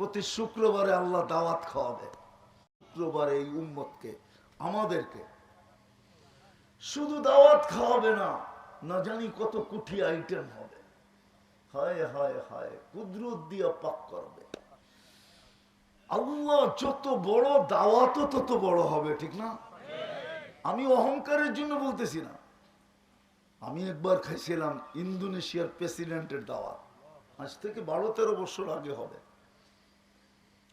প্রতি শুক্রবারে আল্লাহ দাওয়াত খাওয়াবে। শুক্রবারে এই উম্মতকে, আমাদেরকে। শুধু দাওয়াত খাওয়াবে না না জানি কত কুঠি আইটেম হবে। হায় হায় হায়, কুদরত দিয়া পাক করবে। আল্লাহ যত বড় দাওয়াতও তত বড় হবে, ঠিক না? আমি অহংকারের জন্য বলতেছি না। আমি একবার খাইছিলাম ইন্দোনেশিয়ার প্রেসিডেন্টের দাওয়াত। আজ থেকে বারো তেরো বছর আগে হবে।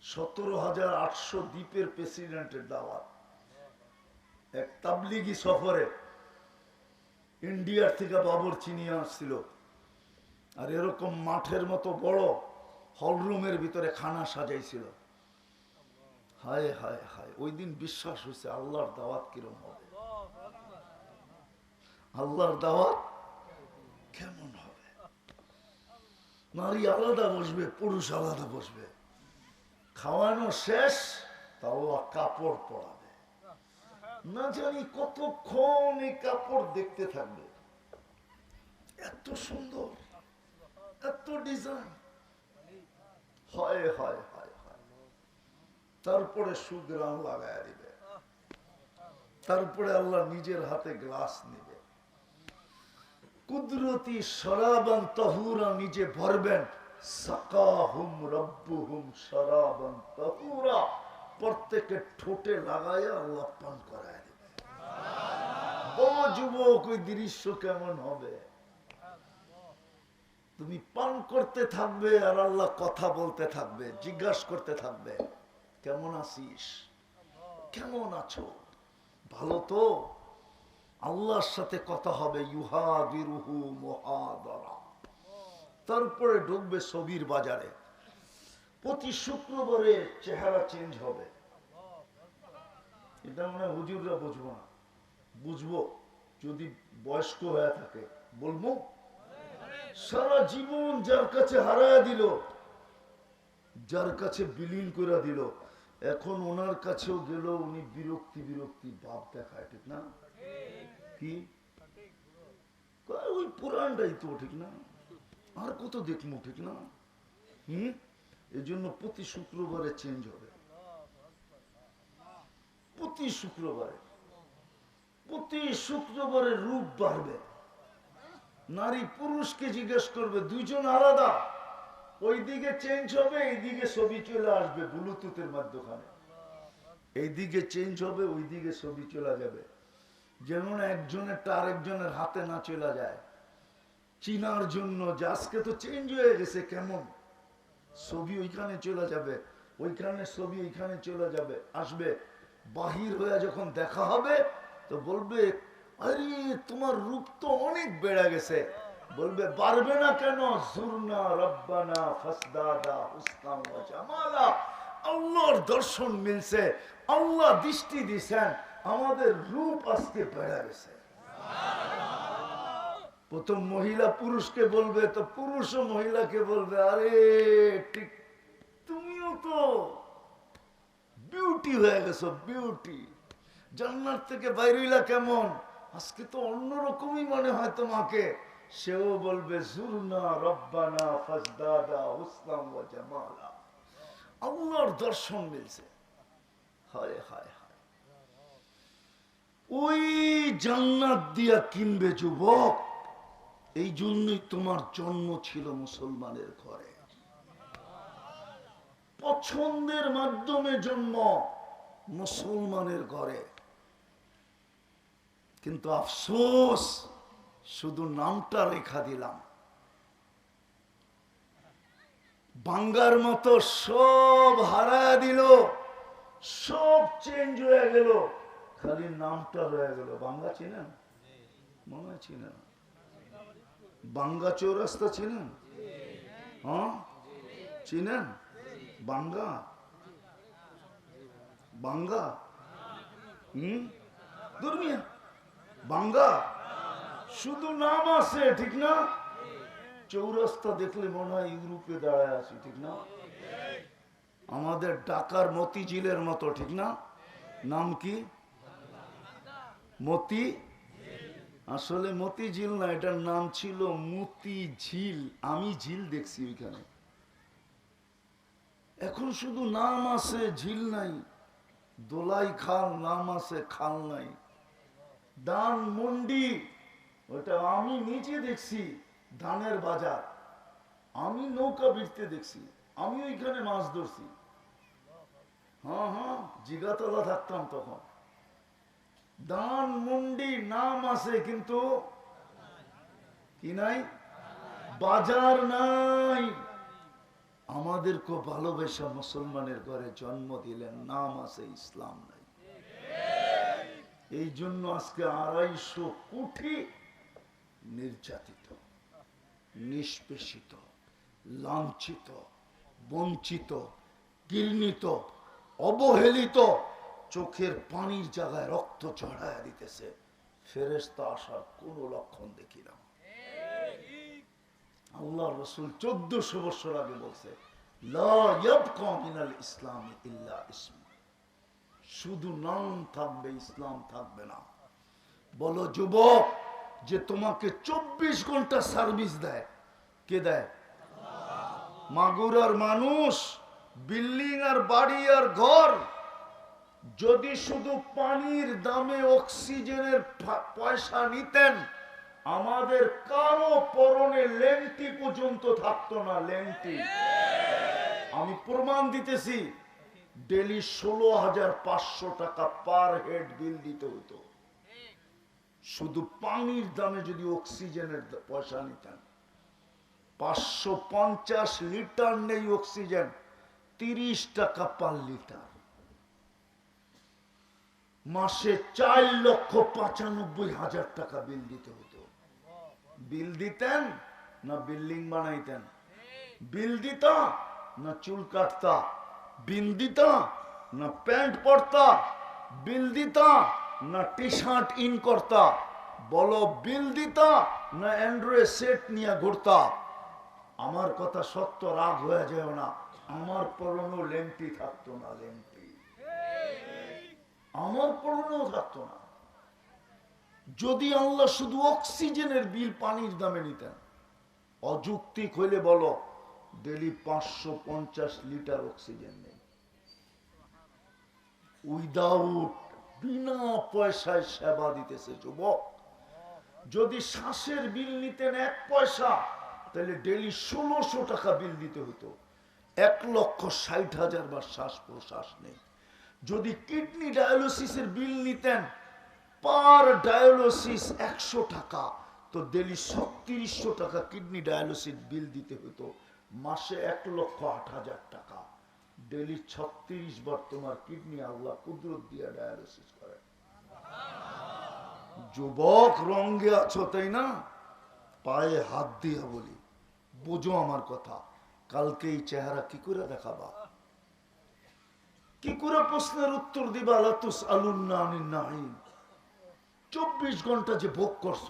সতেরো হাজার আটশো দ্বীপের প্রেসিডেন্টের দাওয়াত। এক তাবলিগি সফরে ইন্ডিয়ার থেকে বাবর চিনিয়ে আসছিল। আর এরকম মাঠের মতো বড় হলরুমের ভিতরে খানা সাজাইছিল। হায় হায় হায়, ওই দিন বিশ্বাস হয়েছে আল্লাহর দাওয়াত কিরম হবে। আল্লাহর দাওয়াত কেমন হবে? নারী আলাদা বসবে, পুরুষ আলাদা বসবে। খাওয়ানো শেষ আল্লাহ কাপড় পরাবে। না জানি কতক্ষণ এই কাপড় দেখতে থাকবে। এত সুন্দর, এত ডিজাইন হয় হয় হয় হয়। তারপরে সুগ্রাম লাগায় দিবে। তারপরে আল্লাহ নিজের হাতে গ্লাস নিবে। কুদরতি শরাবান তহুরা নিজে ভরবেন। ঠোঁটে লাগায় আল্লাহ পান করায় যুবক, ওই দৃশ্য কেমন হবে? তুমি পান করতে থাকবে আর আল্লাহ কথা বলতে থাকবে, জিজ্ঞাসা করতে থাকবে, কেমন আছিস? কেমন আছো? ভালো তো? আল্লাহর সাথে কথা হবে ইউহা বিরুহু মহাদরা। তারপরে ঢুকবে ছবির বাজারে। প্রতি শুক্রবারে চেহারা চেঞ্জ হবে। এটা মনে হুজুররা বুঝব না। বুঝব, যদি বয়স্ক হয়ে থাকে। বলব, সারা জীবন যার কাছে হারায় দিল, যার কাছে বিলীন করে দিল, এখন ওনার কাছেও গেল, উনি বিরক্তি বিরক্তি ভাব দেখায়, ঠিক না? কি? ওই পুরানটাই তো ঠিক না? আর কত দেখব, ঠিক না? হম? এই জন্য প্রতি শুক্রবারে চেঞ্জ হবে। প্রতি শুক্রবারে। প্রতি শুক্রবারে রূপ বাড়বে। নারী পুরুষকে জিজ্ঞেস করবে, দুইজন আলাদা? ওই দিকে চেঞ্জ হবে, এইদিকে ছবি চলে আসবে ব্লুটুথের মাধ্যমে। এইদিকে চেঞ্জ হবে ওই দিকে ছবি চলে যাবে। যেমন একজনেরটা আরেকজনের হাতে না চলে যায়। চিনার জন্য যে আজকে তো চেঞ্জ হয়ে গেছে, কেমন? ছবি ওইখানে চলে যাবে, ওইখানে ছবি ওইখানে চলে যাবে, আসবে। বাহির হয়ে যখন দেখা হবে, তো বলবে, আরে, তোমার রূপ তো অনেক বেড়ে গেছে। বলবে পারবে না কেন? জুরনা রব্বানা ফাসদাদা হুসনাম ওয়া জামালা। আল্লাহর দর্শন মিলছে, আল্লাহ দৃষ্টি দিছেন, আমাদের রূপ আজকে বেড়ে গেছে। প্রথম মহিলা পুরুষকে বলবে, তো পুরুষ পুরুষও মহিলাকে বলবে, আরে ঠিক তুমিও তো বিউটি হয়ে গেছো বিউটি জান্নার থেকে বাইরিলা কেমন? আজকে তো অন্যরকমই মনে হয় তোমাকে। সেও বলবে জুরনা রব্বানা ফাজদাদা হুসনাম ওয়া জামালা। আল্লাহর দর্শন মিলছে। হায় হায় হায়। ওই জান্নাত দিয়া কিনবে যুবক। এই জন্যই তোমার জন্ম ছিল মুসলমানের ঘরে। পছন্দের মাধ্যমে জন্ম মুসলমানের ঘরে। কিন্তু আফসোস, শুধু নামটা রেখা দিলাম। বাঙ্গার মতো সব হারা দিল, সব চেঞ্জ হয়ে গেল। খালি নামটা রয়ে গেল। বাঙ্গা চিনেন? মনে চিনেন। বাঙ্গা চৌরাস্তা চিনেন? হ্যাঁ? চিনেন? বাঙ্গা? বাঙ্গা? হুম? দুর্মিয়া বাঙ্গা? শুধু নাম আছে, ঠিক না? চৌরাস্তা দেখলে মনে হয় ইউরোপে দাঁড়ায় আছি, ঠিক না? আমাদের ঢাকার মতিঝিলের মতো, ঠিক না? নাম কি? মতি আসলে মতি ঝিল না, এটার নাম ছিল মতি ঝিল আমি ঝিল দেখছি ওইখানে। এখন শুধু নাম আছে, ঝিল নাই। দোলাই খাল, নাম আছে, খাল নাই। দান মন্ডি, ওটা আমি নিজে দেখছি, ধানের বাজার। আমি নৌকা ভিড়তে দেখছি। আমি ওইখানে মাছ ধরছি। হ্যাঁ হ্যাঁ জিগাতলা থাকতাম তখন। দান মুন্ডি নাম আছে, কিন্তু কি নাই? বাজার নাই। আমাদেরকে ভালোবাসা মুসলমানের ঘরে জন্ম দিলেন, নাম আছে ইসলাম নাই। এই জন্য আজকে আড়াইশো কোটি নির্যাতিত, নিষ্পেষিত, লাঞ্ছিত, বঞ্চিত, ঘৃণিত, অবহেলিত চোখের পানির জায়গায় রক্ত চড়াইয়া দিতেছে। ফেরেস্তা আসার কোন লক্ষণ দেখি না। আল্লাহ রসুল চোদ্দশো বছর আগে বলছে ইসলামি শুধু নাম থাকবে, ইসলাম থাকবে না। বলো, যুবক, যে তোমাকে চব্বিশ ঘণ্টা সার্ভিস দেয়, কে দেয়? মাগুরার মানুষ, বিল্ডিং আর বাড়ি আর ঘর যদি শুধু পানির দামে অক্সিজেনের পয়সা নিতেন, আমাদের কারও পরনে লেংটি পর্যন্ত থাকতো না লেংটি আমি প্রমাণ দিতেছি, ডেলি ষোলো হাজার পাঁচশো টাকা পার হেড বিল দিতে হতো। শুধু পানির দামে যদি অক্সিজেনের পয়সা নিতেন। পাঁচশো পঞ্চাশ লিটার নেই অক্সিজেন, তিরিশ টাকা পার লিটার। মাসে চার লক্ষ পঁচানব্বই হাজার টাকা বিল দিতে হতো। বিল দিতেন না বিল্ডিং বানাইতেন? বিল দিতা না চুল কাটতা? বিল দিতা না প্যান্ট পরতা? বিল দিতা না টি শার্ট ইন করতা? বলো, বিল দিতা না অ্যান্ড্রয়েড সেট নিয়ে ঘুরতা? আমার কথা সত্য, রাগ হয়ে যায় না। আমার পরনো লেংটি থাকতো না লেংটি আমার পরনেও থাকতো না। যদি আল্লাহ শুধু অক্সিজেনের বিল পানির দামে নিতেন, অযৌক্তিক হইলে বলো ডেলি পাঁচশো পঞ্চাশ লিটার অক্সিজেন নেই। উইদাউট বিনা পয়সায় সেবা দিতেছে যুবক। যদি শ্বাসের বিল নিতেন এক পয়সা, তাহলে ডেলি ষোলোশো টাকা বিল দিতে হতো এক লক্ষ ষাট হাজার বার শ্বাস প্রশ্বাস নেই। যদি কিডনি ডায়ালিসিসের বিল নিতেন, পার ডায়ালিসিস একশো টাকা, তো ডেলি ছত্রিশশো টাকা কিডনি ডায়ালিসিস বিল দিতে হতো। মাসে এক লক্ষ আট হাজার টাকা। ডেলি ছত্রিশ বার তোমার কিডনি আল্লাহ কুদরত দিয়ে ডায়ালিসিস করে। যুবক রঙ্গে আছো, তাই না? পায়ে হাত দিয়া বলি, বোঝো আমার কথা, কালকে এই চেহারা কি করে দেখাবা? কি করে প্রশ্নের উত্তর দিবা? লাতুস আলুন্না নাইম চব্বিশ ঘণ্টা যে ভোগ করছ,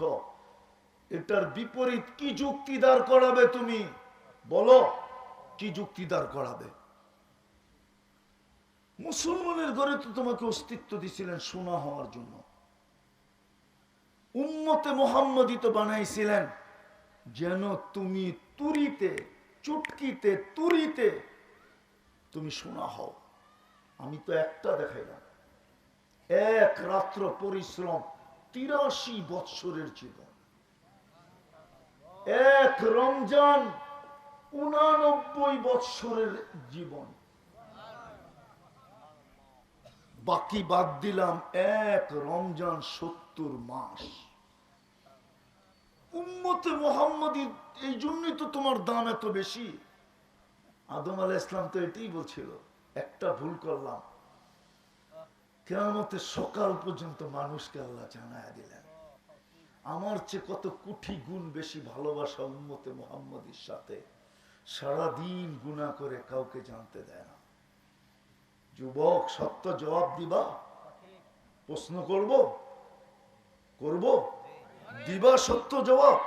এটার বিপরীত কি যুক্তি দাঁড় করাবে তুমি? বলো, কি যুক্তি দাঁড় করাবে? মুসলমানের ঘরে তো তোমাকে অস্তিত্ব দিছিলেন সোনা হওয়ার জন্য। উম্মতে মোহাম্মদী তো বানাইছিলেন। যেন তুমি তুরিতে, চুটকিতে, তুরিতে তুমি সোনা হও। আমি তো একটা দেখাইলাম। এক রাত্র পরিশ্রম তিরাশি বৎসরের জীবন। এক রমজান উনানব্বই বৎসরের জীবন। বাকি বাদ দিলাম এক রমজান সত্তর মাস। উম্মতে মোহাম্মদী এই জন্যই তো তোমার দাম এত বেশি। আদম আলাহ ইসলাম তো এটাই বলছিল। একটা ভুল করলাম। কেমতের সকাল পর্যন্ত মানুষকে আল্লাহ জানায় দিলেন। আমার চেয়ে কত কুঠি গুণ বেশি ভালোবাসা উম্মতে মোহাম্মদীর সাথে, সারাদিন গুণা করে কাউকে জানতে দেয় না। যুবক, সত্য জবাব দিবা? প্রশ্ন করব? করব? দিবা সত্য জবাব?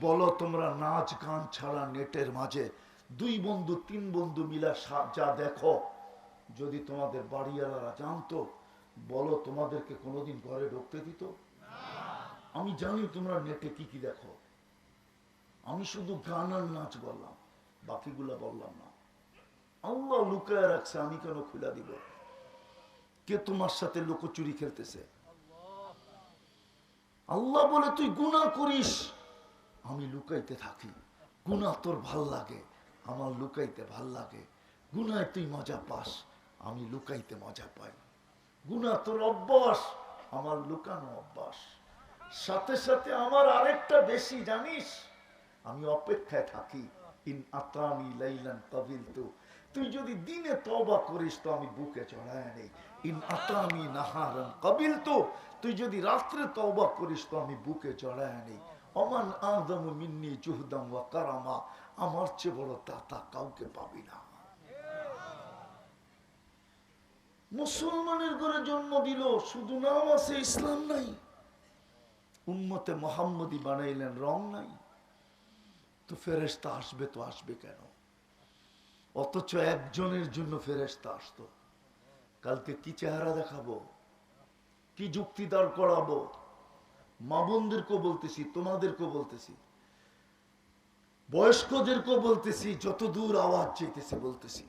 বলো, তোমরা নাচ গান ছাড়া নেটের মাঝে দুই বন্ধু, তিন বন্ধু মিলা যা দেখো, যদি তোমাদের বাড়িওয়ালারা জানতো, বলো তোমাদেরকে কোনোদিন ঘরে ঢুকতে দিত? আমি জানি তোমরা নেটে কি কি দেখো। আমি শুধু গান আর নাচ বললাম, বাকিগুলা বললাম না। আল্লাহ লুকায় রাখছে, আমি কেন খুলে দিব? কে তোমার সাথে লোকচুরি খেলতেছে? আল্লাহ বলে, তুই গুনাহ করিস। আমি লুকাইতে থাকি। গুনাহ তোর ভালো লাগে। আমার লুকাইতে ভালো লাগে। গুনায় তুই মজা পাস, আমি লুকাইতে মজা পাই। গুনাহ তোর অভ্যাস, আমার লুকানো অভ্যাস। সাথে সাথে আমার আরেকটা বেশি, জানিস? আমি অপেক্ষায় থাকি, ইন লাইলান কাবিল তো তুই যদি দিনে তবা করিস তো আমি বুকে চড়ায় নেই। ইন নাহারান কাবিল তো তুই যদি রাত্রে তবা করিস তো আমি বুকে চড়ায় নেই। অমান আদম মিন্নি জুহদাম ওয়া কারামা। আমার চেয়ে বড় দাতা কাউকে পাবি না। মুসলমানের ঘরে জন্ম দিল, শুধু নাম আছে, ইসলাম নাই। উম্মতে মোহাম্মদী বানাইলেন, রং নাই। তো ফেরেস্তা আসবে তো আসবে কেন? অথচ একজনের জন্য ফেরেস্তা আসতো। কালকে কি চেহারা দেখাবো? কি যুক্তি দাঁড় করাবো? মা বোনদেরকেও বলতেছি, তোমাদেরকেও বলতেছি। বয়স্কদেরকেও বলতেছি, যত দূর আওয়াজ চাইতেছে, বলতেছি,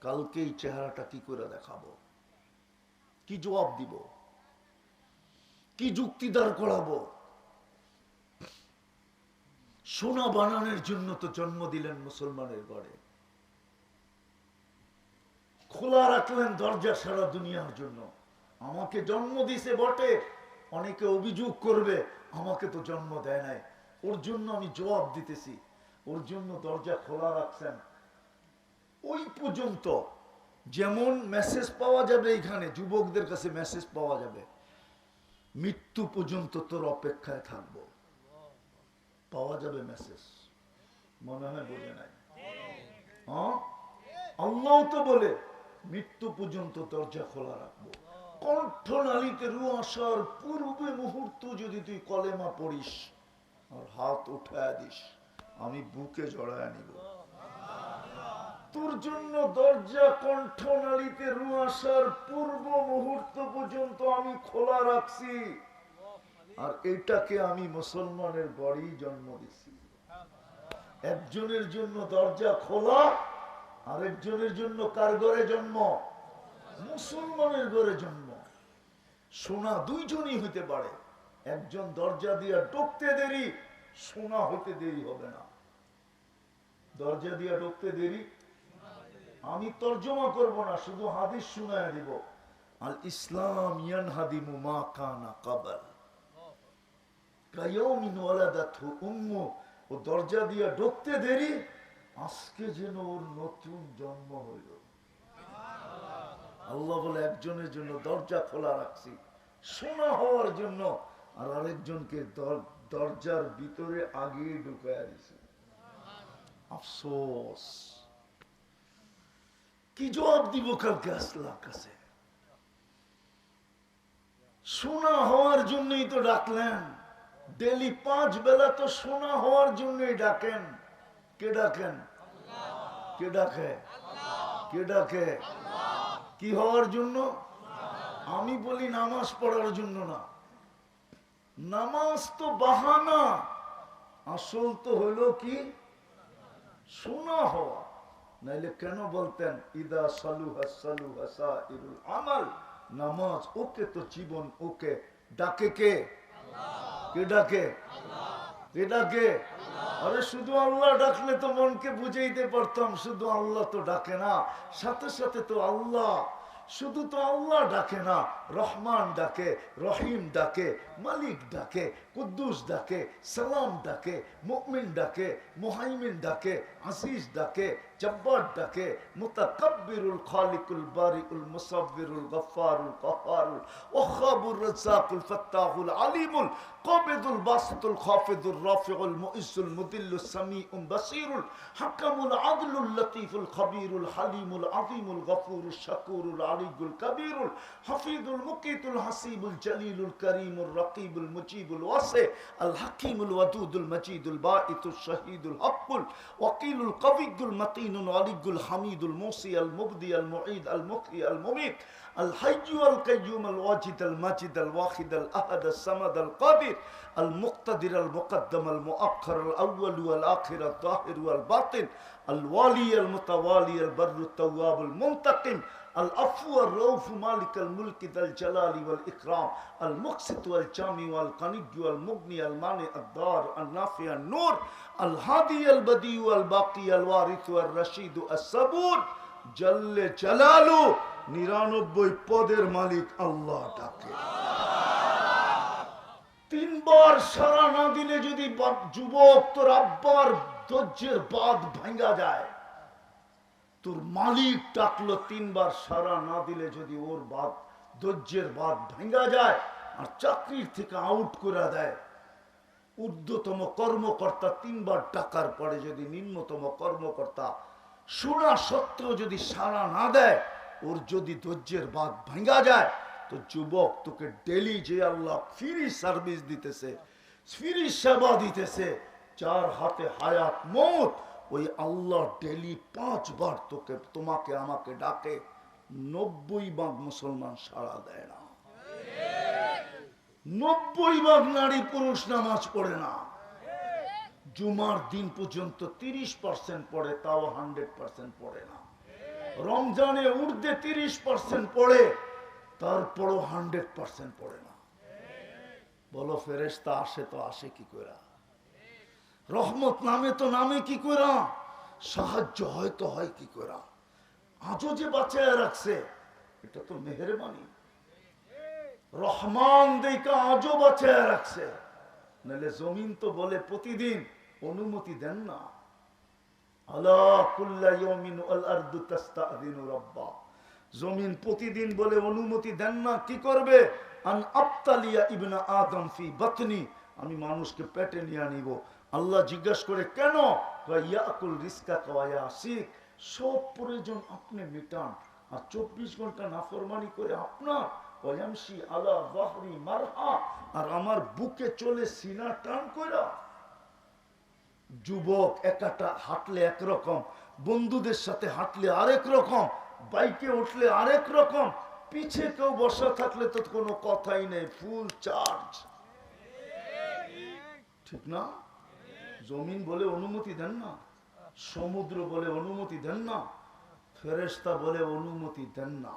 কালকে এই চেহারাটা কি করে দেখাবো? কি জবাব দিব? কি যুক্তি দাঁড় করাবো? সোনা বানানোর জন্য তো জন্ম দিলেন মুসলমানের ঘরে। খোলা রাখলেন দরজা সারা দুনিয়ার জন্য। আমাকে জন্ম দিছে বটে, অনেকে অভিযোগ করবে, আমাকে তো জন্ম দেয় নাই। ওর জন্য আমি জবাব দিতেছি। ওর জন্য দরজা খোলা রাখছেন। ওই পর্যন্ত যেমন মেসেজ পাওয়া যাবে এখানে, যুবকদের কাছে মেসেজ পাওয়া যাবে। মৃত্যু পর্যন্ত তোর অপেক্ষায় থাকব। পাওয়া যাবে মেসেজ মনে হয় বোঝে নাই? হ্যাঁ? আল্লাহ তো বলে, মৃত্যু পর্যন্ত দরজা খোলা রাখব। কণ্ঠনালীতে রু আসার পূর্বে মুহূর্ত যদি তুই কলেমা পড়িস, আর হাত উঠায় দিস। আমি বুকে জড়ায় নিব তোর জন্য দরজা কণ্ঠনালীতে রু আসার পূর্ব মুহূর্ত পর্যন্ত আমি খোলা রাখছি। আর এটাকে আমি মুসলমানের বাড়ি জন্ম দিছি। একজনের জন্য দরজা খোলা, আরেকজনের জন্য কার ঘরে জন্ম? মুসলমানের ঘরে জন্ম। সোনা দুইজনই হইতে পারে। একজন দরজা দিয়া ঢুকতে দেরি সোনা হইতে দেরি হবে না। দরজা দিয়া ঢুকতে দেরি? আমি তর্জমা করব না, শুধু হাদিস শুনায় দিব। আল ইসলাম ইয়ান হাদিমু মা কানা কাবাল। কায়মিন ওয়ালাদাতহু উম্মু। ও দরজা দিয়া ঢুকতে দেরি, আজকে যেন ওর নতুন জন্ম হইল। আল্লাহ বলে, একজনের জন্য দরজা খোলা রাখছি। সোনা হওয়ার জন্য আর আরেকজনকে দরজার ভিতরে আগে ঢুকায় দিছি। আফসোস। কি জবাব দিব কালকে আসলাম কাছে? সোনা হওয়ার জন্যই তো ডাকলেন। ডেলি পাঁচ বেলা তো সোনা হওয়ার জন্যই ডাকেন। কে ডাকেন? কে ডাকে? কে ডাকে? কি হওয়ার জন্য? আমি বলি নামাজ পড়ার জন্য না। নামাজ তো বাহানা। আসল তো হলো কি? সোনা হওয়া। নাইলে কেন বলতেন ইদা সালুহা সালুহা সাইরুল আমাল। নামাজ ওকে তো জীবন ওকে ডাকে কে? কে ডাকে? কে ডাকে? আরে শুধু আল্লাহ ডাকলে তো মনকে বুঝাইতে পারতাম শুধু আল্লাহ তো ডাকে না। সাথে সাথে তো আল্লাহ শুধু তো আল্লাহ ডাকে না, রহমান ডাকে, রহিম ডাকে, মালিক ডাকে, কুদ্দুস ডাকে, সালাম ডাকে মুকমিন ডাকে, মোহাইমিন ডাকে আসিস ডাকে جبار تاكي متكبر الخالق البارئ المصور الغفار القهار الوخاب الرزاق الفتاح العليم القابض الباسط الخافض الرافع المؤس المذل السميع البصير الحكم العدل اللطيف الخبير الحليم العظيم الغفور الشكور العلي الكبير الحفيظ المقيت الحسيب الجليل الكريم الرقيب المجيب الواسع الحكيم الودود المجيد الباعث الشهيد الحق الوكيل القوي المتين المتين العلي الحميد الموصي المبدي المعيد المحيي المميت الحي القيوم الواجد الماجد الواحد الأحد الصمد القادر المقتدر المقدم المؤخر الأول والآخر الظاهر والباطن الوالي المتوالي البر التواب المنتقم العفو الرؤوف مالك الملك ذا الجلال والإكرام المقسط والجامع والقني والمغني المانع الدار النافع النور الهادي البديع الباقي الوارث والرشيد الصبور جل جلاله নিরানব্বই পদের মালিক আল্লাহ ডাকে তিনবার সারা না দিলে যদি বাপ- যুবক তোর আব্বার ধৈর্যের বাদ ভাঙ্গা যায় তোর মালিক ডাকলো তিনবার সারা না দিলে যদি ওর বাদ ধৈর্যের বাদ ভাঙ্গা যায় আর চাকরির থেকে আউট করে দেয়। ঊর্ধ্বতম কর্মকর্তা তিনবার টাকার পরে যদি নিম্নতম কর্মকর্তা শোনা সত্ত্বেও যদি সাড়া না দেয়, ওর যদি ধৈর্যের বাদ ভাঙ্গা যায়, তো যুবক তোকে ডেলি যে আল্লাহ ফ্রি সার্ভিস দিতেছে ফ্রি সেবা দিতেছে, যার হাতে হায়াত মত ওই আল্লাহ ডেলি পাঁচবার তোকে, তোমাকে আমাকে ডাকে, নব্বই ভাগ মুসলমান সাড়া দেয় না। নব্বই ভাগ নারী পুরুষ নামাজ পড়ে না। জুমার দিন পর্যন্ত তিরিশ পার্সেন্ট পড়ে, তাও হান্ড্রেড পার্সেন্ট পড়ে না। রমজানে উর্দে তিরিশ পার্সেন্ট পড়ে, তারপরও হান্ড্রেড পার্সেন্ট পড়ে না। বলো ফেরেস্তা আসে তো আসে কি করে রহমত নামে তো নামে কি করে সাহায্য হয়তো হয় কি করে আজও যে বাঁচায় রাখছে, এটা তো মেহরবানি। রহমান দেখা আজও বাঁচায় রাখছে। নাহলে জমিন তো বলে প্রতিদিন অনুমতি দেন না। জমিন প্রতিদিন বলে অনুমতি দেন না, কি করবে? আন আবতালিয়া ইবনা আদম ফি বাতনি। আমি মানুষকে পেটে নিয়ে আনিব। আল্লাহ জিজ্ঞাসা করে, কেন? ইয়াকুল রিস্কা শিখ সব প্রয়োজন আপনি মেটান আর চব্বিশ ঘণ্টা নাফরমানি করে আপনার যুবক একাটা হাঁটলে একরকম, বন্ধুদের সাথে হাঁটলে রকম, বাইকে উঠলে রকম, পিছে কেউ বসা থাকলে তো কোনো কথাই নেই, ফুল চার্জ। ঠিক না? জমিন বলে অনুমতি দেন না, সমুদ্র বলে অনুমতি দেন না ফেরেস্তা বলে অনুমতি দেন না।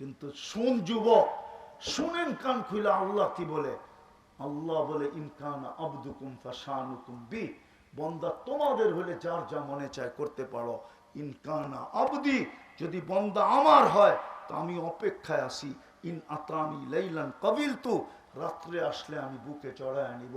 কিন্তু শুন যুবক, শুনেন কান খুলে আল্লাহ কি বলে? আল্লাহ বলে ইনকানা আব্দুকুম ফাশানুকুম বি। বন্দা তোমাদের হলে যার যা মনে চায় করতে পারো। ইনকানা আবদি, যদি বন্দা আমার হয়, তো আমি অপেক্ষায় আসি ইন আতানি লাইলান কবিল তু রাত্রে আসলে আমি বুকে চড়ায় আনিব।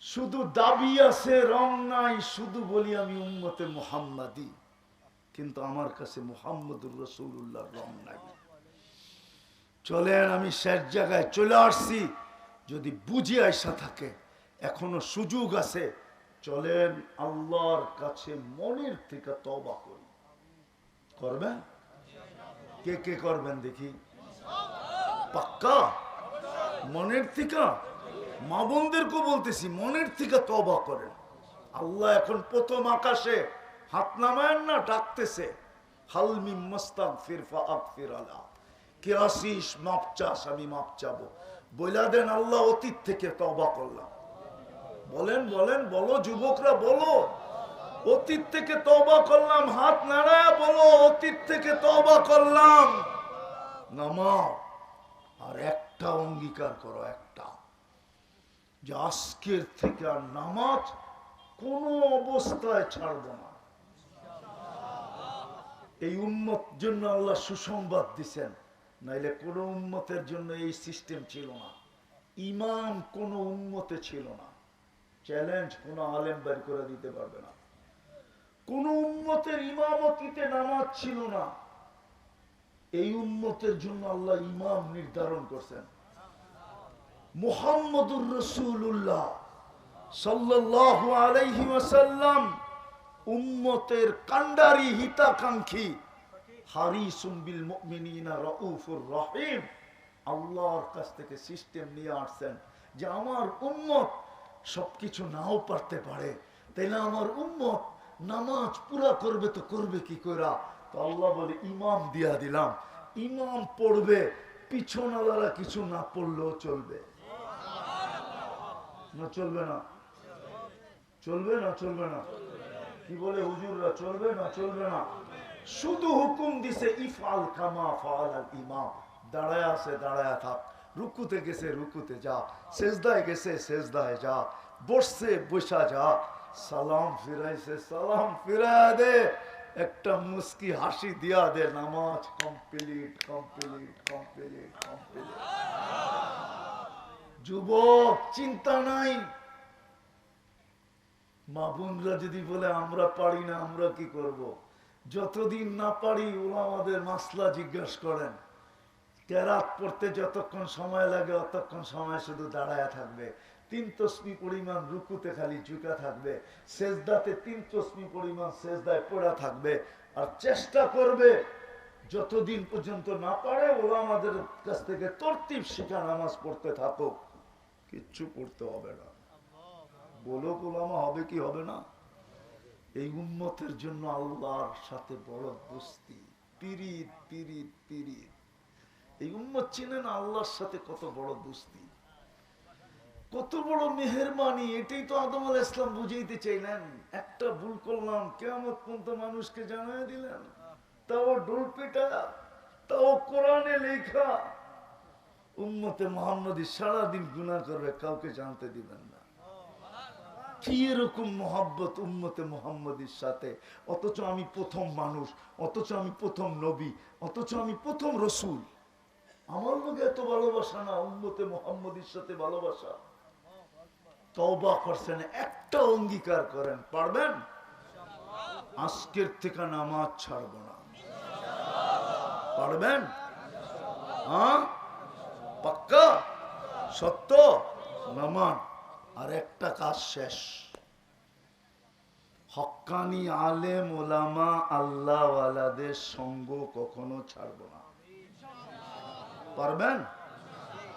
শুধু দাবি আছে, রং নাই, শুধু বলি আমি উম্মতে মোহাম্মদি। কিন্তু আমার কাছে মোহাম্মদুর রসুল্লাহ রং নাই। চলেন, আমি শেষ জায়গায় চলে আসছি। যদি বুঝি আইসা থাকে, এখনও সুযোগ আছে, চলেন আল্লাহর কাছে মনের থেকে তবা করি। করবেন? কে কে করবেন দেখি? পাক্কা? মনের থেকে? মা বোনদেরকেও বলতেছি, মনের থেকে তবা করেন। আল্লাহ এখন প্রথম আকাশে হাত নামায়েন না, ডাকতেছে হালমি মস্তাক ফিরফা আক ফির আলা। কে আসিস, মাপ চাস, আমি মাপ চাবো। বইলা দেন, আল্লাহ অতীত থেকে তবা করলাম। বলেন বলেন, বলো, যুবকরা, বলো। অতীত থেকে তবা করলাম, হাত নাড়ায় বলো, অতীত থেকে তবা করলাম। নামাও। আর একটা অঙ্গীকার করো, একটা। যে আজকের থেকে আর নামাজ কোনো অবস্থায় ছাড়ব না। এই উন্মত জন্য আল্লাহ সুসংবাদ দিছেন, নাইলে কোন উন্মতের জন্য এই সিস্টেম ছিল না। ইমাম কোন উন্মতে ছিল না। চ্যালেঞ্জ কোন আলেম বের করে দিতে পারবে না। কোন উন্মতের ইমামতিতে নামাজ ছিল না। এই উন্মতের জন্য আল্লাহ ইমাম নির্ধারণ করছেন। মুহাম্মদুর রসুল্লাহ আলাইহি ওয়াসাল্লাম উম্মতের কান্ডারি হিতাকাঙ্ক্ষী। সবকিছু নাও পারতে পারে। তাইলে আমার উম্মত নামাজ পুরা করবে তো করবে কি কইরা? তো আল্লাহ বলে, ইমাম দিয়া দিলাম। ইমাম পড়বে পিছনালারা কিছু না পড়লেও চলবে। না, চলবে না। চলবে না চলবে না। কি বলে হুজুররা? চলবে না চলবে না। শুধু হুকুম দিছে ইফাল কামা ফাল আল ইমাম। দাঁড়ায় আছে, দাঁড়ায় থাক। রুকুতে গেছে, রুকুতে যা। সেজদায় গেছে, সেজদায় যা। বসছে, বসা যা। সালাম ফিরাইছে, সালাম ফিরায় দে। একটা মুস্কি হাসি দিয়া দে। নামাজ কমপ্লিট কমপ্লিট কমপ্লিট কমপ্লিট। যুবক, চিন্তা নাই। মা বোনরা যদি বলে, আমরা পারি না, আমরা কি করব। যতদিন না পারি, ওরা আমাদের মাসলা জিজ্ঞাসা করেন। কেরাত পড়তে যতক্ষণ সময় লাগে, অতক্ষণ সময় শুধু দাঁড়ায় থাকবে। তিন তসমি পরিমাণ রুকুতে খালি ঝুঁকা থাকবে। সেজদাতে তিন তসমি পরিমাণ সেজদায় পড়া থাকবে। আর চেষ্টা করবে, যতদিন পর্যন্ত না পারে, ওরা আমাদের কাছ থেকে তরতিব শিখা নামাজ পড়তে থাকুক। কিচ্ছু পড়তে হবে না। বলো গোলামা, হবে কি হবে না? এই উন্মতের জন্য আল্লাহর সাথে বড় দোস্তি পিরিত পিরিত পিরিত। এই উম্মত চিনেন আল্লাহর সাথে কত বড় দোস্তি কত বড় মেহরবানি, এটাই তো আদম আল ইসলাম বুঝাইতে চাইলেন। একটা ভুল করলাম কেমন পর্যন্ত মানুষকে জানিয়ে দিলেন। তাও ডোল পেটা তাও কোরআনে লেখা। উম্মতে মোহাম্মদী সারাদিন গুণা করবে, কাউকে জানতে দিবেন না। কি এরকম মোহাব্বত উম্মতে মোহাম্মদীর সাথে? অথচ আমি প্রথম মানুষ, অথচ আমি প্রথম নবী, অথচ আমি প্রথম রসুল। আমার লোক এত ভালোবাসা না, উম্মতে মোহাম্মদীর সাথে ভালোবাসা। তওবা করছেন, একটা অঙ্গীকার করেন, পারবেন? আজকের থেকে নামাজ ছাড়ব না। পারবেন? হ্যাঁ? পাক্কা? সত্য? নামান আর একটা কাজ শেষ। হক্কানি আলেম, ওলামা, আল্লাহওয়ালাদের সঙ্গ কখনো ছাড়ব না। পারবেন?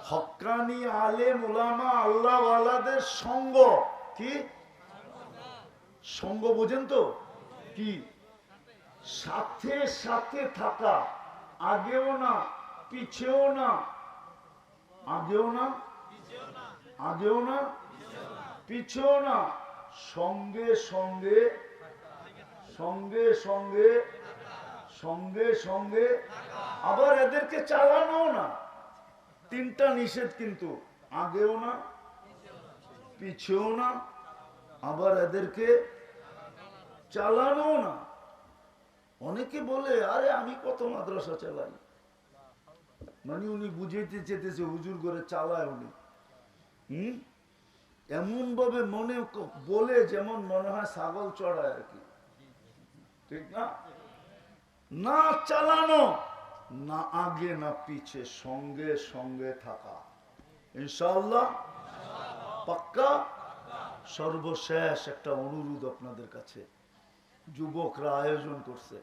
হক্কানি আলেম, ওলামা, আল্লাহওয়ালাদের সঙ্গ কি? সঙ্গ বোঝেন তো? কি? সাথে সাথে থাকা। আগেও না, পিছেও না। আগেও না আগেও না, পিছেও না, সঙ্গে সঙ্গে সঙ্গে সঙ্গে সঙ্গে সঙ্গে, আবার এদেরকে চালানো না। তিনটা নিষেধ কিন্তু, আগেও না, পিছেও না, আবার এদেরকে চালানো না। অনেকে বলে, আরে আমি কত মাদ্রাসা চালাই? মানে উনি বুঝাইতে চেতেছে হুজুর করে চালায় উনি। হম? এমন ভাবে মনে বলে যেমন মনে হয় ছাগল চড়ায় আর কি। ঠিক না? না চালানো, না আগে, না পিছে, সঙ্গে সঙ্গে থাকা। ইনশাআল্লাহ। পাক্কা? সর্বশেষ একটা অনুরোধ আপনাদের কাছে। যুবকরা আয়োজন করছে।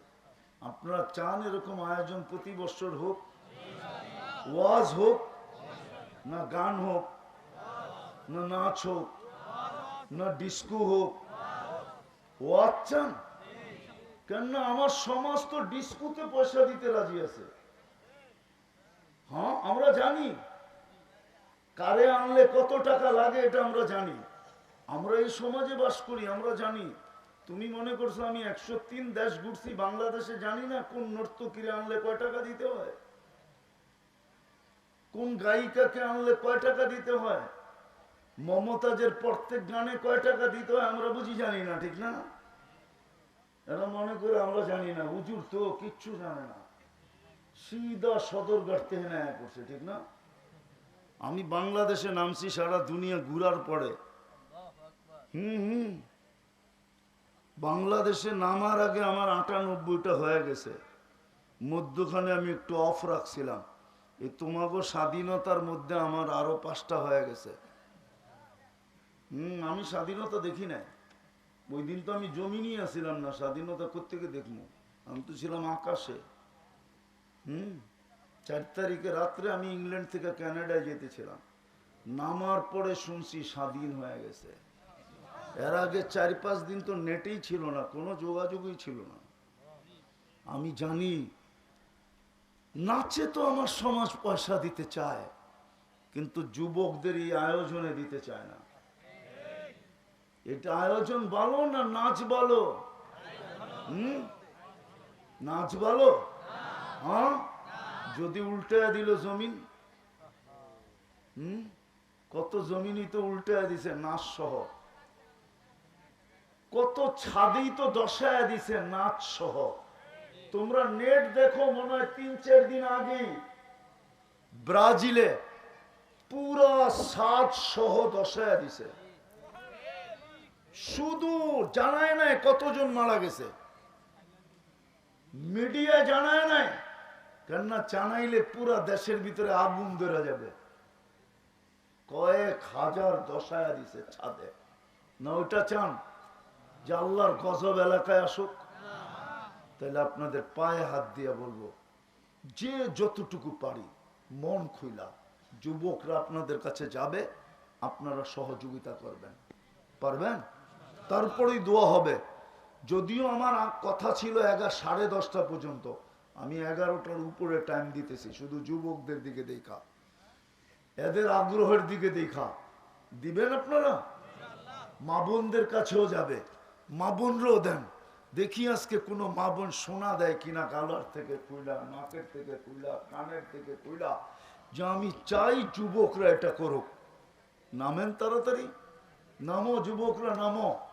আপনারা চান এরকম আয়োজন প্রতি বছর হোক ওয়াজ হোক, না গান হোক, না নাচ হোক, না ডিস্কো হোক, ওয়াজ চান? কেননা আমার সমাজ তো ডিস্কুতে পয়সা দিতে রাজি আছে। হ্যাঁ আমরা জানি। কারে আনলে কত টাকা লাগে এটা আমরা জানি। আমরা এই সমাজে বাস করি, আমরা জানি। তুমি মনে করছ আমি একশো তিন দেশ ঘুরছি, বাংলাদেশে জানি না কোন নর্তকীরে আনলে কয় টাকা দিতে হয়? কোন গায়িকাকে আনলে কয় টাকা দিতে হয়? মমতাজের প্রত্যেক গানে কয় টাকা দিতে হয় আমরা বুঝি জানি না, ঠিক না? এরা মনে করে আমরা জানি না, হুজুর তো কিচ্ছু জানে না। সিধা সদর গাড়তে হেনা করছে, ঠিক না? আমি বাংলাদেশে নামছি, সারা দুনিয়া ঘুরার পরে। হুম হুম। বাংলাদেশে নামার আগে আমার আটানব্বইটা হয়ে গেছে। মধ্যখানে আমি একটু অফ রাখছিলাম। এই তোমাগো স্বাধীনতার মধ্যে আমার আরও পাঁচটা হয়ে গেছে। হুম, আমি স্বাধীনতা দেখি নাই। ওই দিন তো আমি জমি নিয়ে আসছিলাম না, স্বাধীনতা কোথেকে দেখব আমি তো ছিলাম আকাশে। হুম, চার তারিখে রাত্রে আমি ইংল্যান্ড থেকে কানাডায় যেতেছিলাম। নামার পরে শুনছি স্বাধীন হয়ে গেছে। এর আগে চার পাঁচ দিন তো নেটেই ছিল না, কোনো যোগাযোগই ছিল না। আমি জানি নাচে তো আমার সমাজ পয়সা দিতে চায়, কিন্তু যুবকদের এই আয়োজনে দিতে চায় না। এটা আয়োজন ভালো না নাচ ভালো? হুম? নাচ ভালো? হ্যাঁ? যদি উল্টে দিল জমিন, হুম? কত জমিনই তো উল্টে দিছে নাচ সহ কত ছাদেই তো দশায় দিছে নাচ সহ তোমরা নেট দেখো, মনে হয় তিন, চার দিন আগে ব্রাজিলে পুরা সাত সহ দশায় দিছে। শুধু জানায় নাই কতজন মারা গেছে। মিডিয়া জানায় নাই, কেননা জানাইলে পুরা দেশের ভিতরে আগুন ধরে যাবে। কয়েক হাজার দশায়া দিছে ছাদে। না, ওইটা চান, যে আল্লাহর গজব এলাকায় আসুক। তাহলে আপনাদের পায়ে হাত দিয়ে বলব, যে যতটুকু পারি, মন খুইলা, যুবকরা আপনাদের কাছে যাবে, আপনারা সহযোগিতা করবেন। পারবেন? তারপরেই দোয়া হবে। যদিও আমার কথা ছিল এগারো সাড়ে দশটা পর্যন্ত, আমি এগারোটার উপরে টাইম দিতেছি, শুধু যুবকদের দিকে দেখা। এদের আগ্রহের দিকে দেখা। দিবেন আপনারা? মা বোনদের কাছেও যাবে। মা বোনরাও দেন। দেখি আজকে কোনো মা বোন সোনা দেয় কিনা গালার থেকে কুইলা, নাকের থেকে কুইলা, কানের থেকে কুইলা যে আমি চাই যুবকরা এটা করুক। নামেন তাড়াতাড়ি। নামো যুবকরা, নামো।